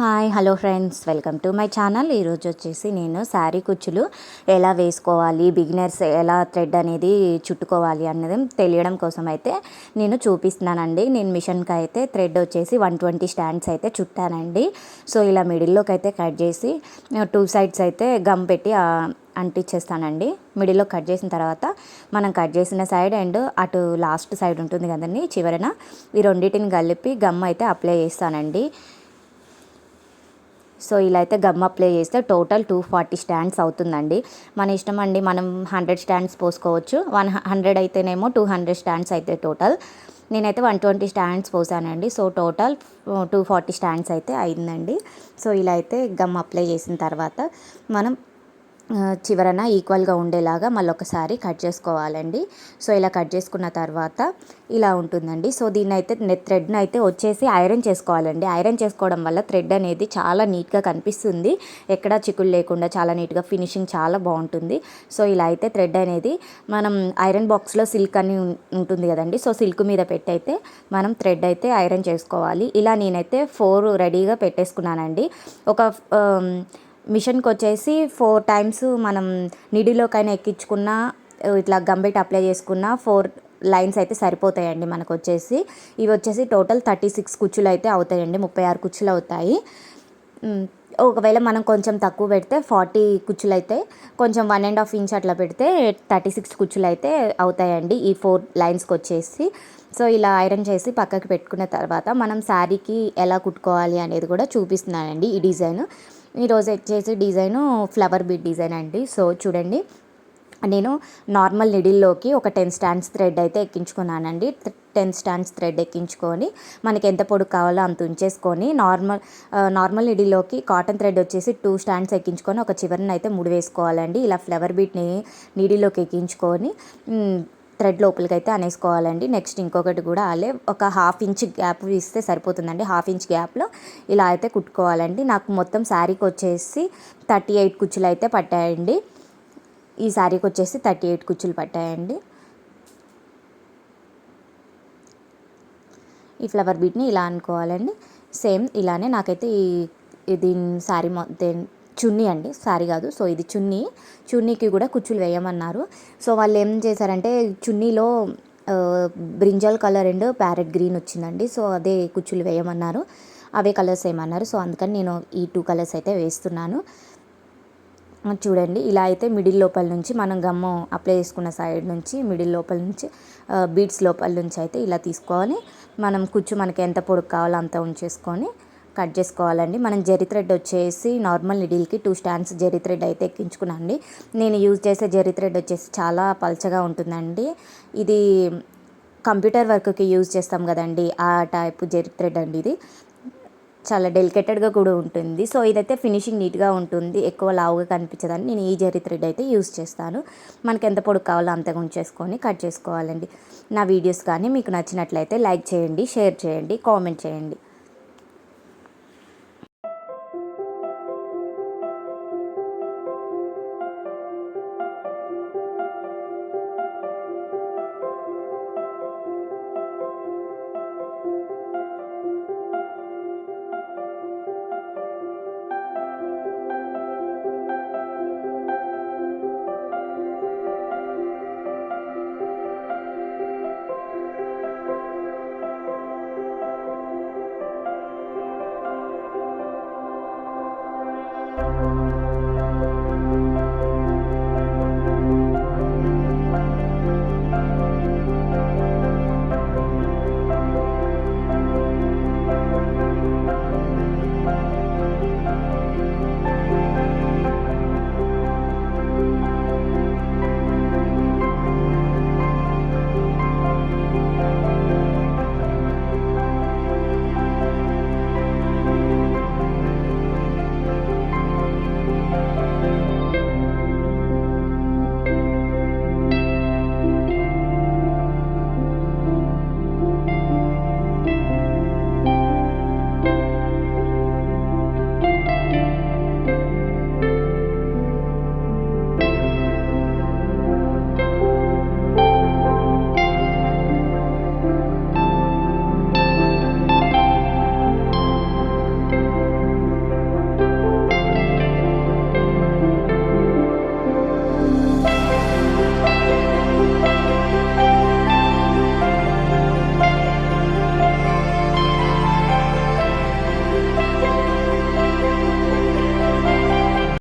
Hi hello friends. Welcome to my channel. ఈరోజు వచ్చేసి నేను శారీ కుచ్చులు ఎలా వేసుకోవాలి బిగినర్స్ ఎలా థ్రెడ్ అనేది చుట్టుకోవాలి అన్నది తెలియడం కోసం అయితే నేను చూపిస్తున్నానండి. నేను మిషన్కి అయితే థ్రెడ్ వచ్చేసి వన్ ట్వంటీ స్టాండ్స్ అయితే చుట్టానండి. సో ఇలా మిడిల్లోకి అయితే కట్ చేసి టూ సైడ్స్ అయితే గమ్ పెట్టి అంటించేస్తానండి మిడిల్లో కట్ చేసిన తర్వాత మనం కట్ చేసిన సైడ్ అండ్ అటు లాస్ట్ సైడ్ ఉంటుంది కదండి చివరన ఈ రెండింటిని కలిపి గమ్ అయితే అప్లై చేస్తానండి. సో ఇలా అయితే గమ్ అప్లై చేస్తే టోటల్ టూ ఫార్టీ స్టాండ్స్ అవుతుందండి. మన ఇష్టం అండి మనం హండ్రెడ్ స్టాండ్స్ పోసుకోవచ్చు. వన్ హండ్రెడ్ అయితేనేమో టూ హండ్రెడ్ స్టాండ్స్ అయితే టోటల్. నేనైతే one twenty stands పోసానండి. So total two forty stands అయితే అయిందండి. సో ఇలా అయితే గమ్ అప్లై చేసిన తర్వాత మనం చివరన ఈక్వల్గా ఉండేలాగా మళ్ళీ ఒకసారి కట్ చేసుకోవాలండి. సో ఇలా కట్ చేసుకున్న తర్వాత ఇలా ఉంటుందండి. సో దీన్ని అయితే థ్రెడ్ని అయితే వచ్చేసి ఐరన్ చేసుకోవాలండి. ఐరన్ చేసుకోవడం వల్ల థ్రెడ్ అనేది చాలా నీట్గా కనిపిస్తుంది. ఎక్కడ చిక్కులు లేకుండా చాలా నీట్గా ఫినిషింగ్ చాలా బాగుంటుంది. సో ఇలా అయితే థ్రెడ్ అనేది మనం ఐరన్ బాక్స్లో సిల్క్ అని ఉంటుంది కదండి. సో సిల్క్ మీద పెట్టి అయితే మనం థ్రెడ్ అయితే ఐరన్ చేసుకోవాలి. ఇలా నేనైతే ఫోర్ రెడీగా పెట్టేసుకున్నానండి. ఒక మిషన్కి వచ్చేసి ఫోర్ టైమ్స్ మనం నిడిలోకైనా ఎక్కించుకున్న ఇట్లా గంబెట్ అప్లై చేసుకున్న ఫోర్ లైన్స్ అయితే సరిపోతాయండి మనకు వచ్చేసి ఇవి వచ్చేసి టోటల్ థర్టీ సిక్స్ కుచ్చులు అయితే అవుతాయండి ముప్పై ఆరు కుచ్చులు అవుతాయి ఒకవేళ మనం కొంచెం తక్కువ పెడితే ఫార్టీ కుచ్చులు అయితే కొంచెం వన్ అండ్ హాఫ్ ఇంచ్ అట్లా పెడితే థర్టీ సిక్స్ కుచ్చులు అయితే అవుతాయండి ఈ ఫోర్ లైన్స్కి వచ్చేసి సో ఇలా ఐరన్ చేసి పక్కకి పెట్టుకున్న తర్వాత మనం శారీకి ఎలా కుట్టుకోవాలి అనేది కూడా చూపిస్తున్నానండి ఈ డిజైన్. ఈరోజు వచ్చేసి డిజైను ఫ్లవర్ బీట్ డిజైన్ అండి. సో చూడండి. నేను నార్మల్ నిడిల్లోకి ఒక టెన్ స్టాండ్స్ థ్రెడ్ అయితే ఎక్కించుకున్నానండి. టెన్ స్టాండ్స్ థ్రెడ్ ఎక్కించుకొని మనకి ఎంత పొడుగు కావాలో అంత ఉంచేసుకొని నార్మల్ నార్మల్ నిడిల్లోకి కాటన్ థ్రెడ్ వచ్చేసి టూ స్టాండ్స్ ఎక్కించుకొని ఒక చివరిని అయితే ముడి వేసుకోవాలండి ఇలా ఫ్లవర్ బీట్ని నీడిలోకి ఎక్కించుకొని థ్రెడ్ లోపలికి అయితే అనేసుకోవాలండి. నెక్స్ట్ ఇంకొకటి కూడా అలే ఒక హాఫ్ ఇంచ్ గ్యాప్ ఇస్తే సరిపోతుందండి. హాఫ్ ఇంచ్ గ్యాప్లో ఇలా అయితే కుట్టుకోవాలండి. నాకు మొత్తం శారీకి వచ్చేసి థర్టీ ఎయిట్ కుచ్చులు అయితే పట్టాయండి. ఈ శారీకి వచ్చేసి థర్టీ ఎయిట్ కుచ్చులు పట్టాయండి. ఈ ఫ్లవర్ బీట్ని ఇలా అనుకోవాలండి. సేమ్ ఇలానే నాకైతే ఈ దీని శారీ మొత్తం చున్నీ అండి సారీ కాదు. సో ఇది చున్నీ. చున్నీకి కూడా కుచ్చులు వేయమన్నారు. సో వాళ్ళు ఏం చేశారంటే చున్నీలో brinjal brinjal colour and parrot green వచ్చిందండి. సో అదే కుచ్చులు వేయమన్నారు. అవే కలర్స్ వేయమన్నారు. సో అందుకని నేను ఈ టూ కలర్స్ అయితే వేస్తున్నాను. చూడండి ఇలా అయితే మిడిల్ లోపల నుంచి మనం గమ్ము అప్లై చేసుకున్న సైడ్ నుంచి మిడిల్ లోపల నుంచి బీడ్స్ లోపల నుంచి అయితే ఇలా తీసుకోవాలి. మనం కుచ్చు మనకి ఎంత పొడుగు కావాలో అంత ఉంచేసుకొని కట్ చేసుకోవాలండి. మనం జెరీ థ్రెడ్ వచ్చేసి నార్మల్ నిడిల్కి టూ స్టాండ్స్ జెరీ థ్రెడ్ అయితే ఎక్కించుకున్నాండి నేను యూజ్ చేసే జెరీ థ్రెడ్ వచ్చేసి చాలా పల్చగా ఉంటుందండి. ఇది కంప్యూటర్ వర్క్కి యూజ్ చేస్తాం కదండి ఆ టైప్ జెరీ థ్రెడ్ అండి ఇది. చాలా డెలికేటెడ్గా కూడా ఉంటుంది. సో ఇదైతే ఫినిషింగ్ నీట్గా ఉంటుంది ఎక్కువ లావుగా కనిపించదని నేను ఈ జరీ థ్రెడ్ అయితే యూస్ చేస్తాను. మనకి ఎంత పొడుగు కావాలో అంతగా ఉంచేసుకొని కట్ చేసుకోవాలండి. నా వీడియోస్ కానీ మీకు నచ్చినట్లయితే లైక్ చేయండి షేర్ చేయండి కామెంట్ చేయండి.